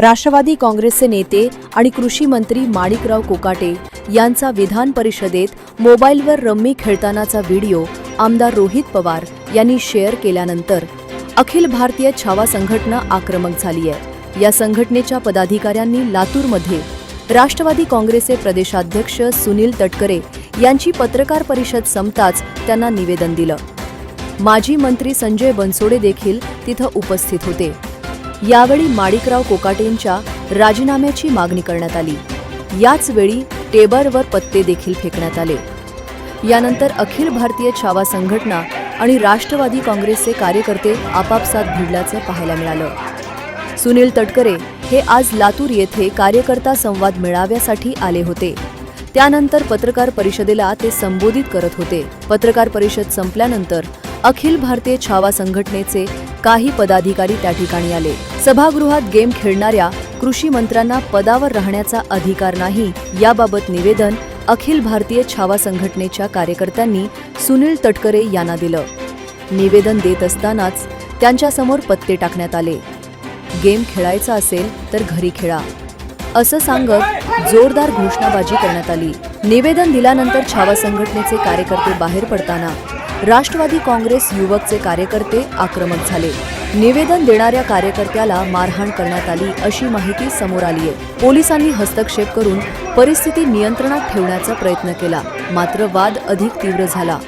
राष्ट्रवादी काँग्रेसचे नेते आणि कृषी मंत्री माणिकराव कोकाटे यांचा विधान परिषदेत मोबाईलवर रम्मी खेळतानाचा व्हिडिओ आमदार रोहित पवार यांनी शेअर केल्यानंतर अखिल भारतीय छावा संघटना आक्रमक झाली आहे. या संघटनेच्या पदाधिकाऱ्यांनी लातूरमध्ये राष्ट्रवादी काँग्रेसचे प्रदेशाध्यक्ष सुनील तटकरे यांची पत्रकार परिषद संपताच त्यांना निवेदन दिलं. माजी मंत्री संजय बनसोडे देखील तिथं उपस्थित होते. यावेळी माणिकराव कोकाटेंच्या राजीनाम्याची मागणी करण्यात आली. याच वेळी टेबलवर पत्ते देखील फेकण्यात आले. यानंतर अखिल भारतीय छावा संघटना आणि राष्ट्रवादी काँग्रेसचे कार्यकर्ते आपापसात भिडल्याचं पाहायला मिळालं. सुनील तटकरे हे आज लातूर येथे कार्यकर्ता संवाद मेळाव्यासाठी आले होते. त्यानंतर पत्रकार परिषदेला ते संबोधित करत होते. पत्रकार परिषद संपल्यानंतर अखिल भारतीय छावा संघटनेचे काही पदाधिकारी त्या ठिकाणी आले. सभागृहात गेम खेळणाऱ्या कृषी मंत्र्यांना पदावर राहण्याचा अधिकार नाही याबाबत निवेदन अखिल भारतीय छावा संघटनेच्या कार्यकर्त्यांनी सुनील तटकरे यांना दिलं. निवेदन देत असतानाच त्यांच्यासमोर पत्ते टाकण्यात आले. गेम खेळायचा असेल तर घरी खेळा. असं सांगत जोरदार घोषणाबाजी करण्यात आली. निवेदन दिल्यानंतर छावा संघटनेचे कार्यकर्ते बाहेर पडताना राष्ट्रवादी काँग्रेस युवकचे कार्यकर्ते आक्रमक झाले. निवेदन देणाऱ्या कार्यकर्त्याला मारहाण करण्यात आली अशी माहिती समोर आली आहे. पोलिसांनी हस्तक्षेप करून परिस्थिती नियंत्रणात ठेवण्याचा प्रयत्न केला. मात्र वाद अधिक तीव्र झाला.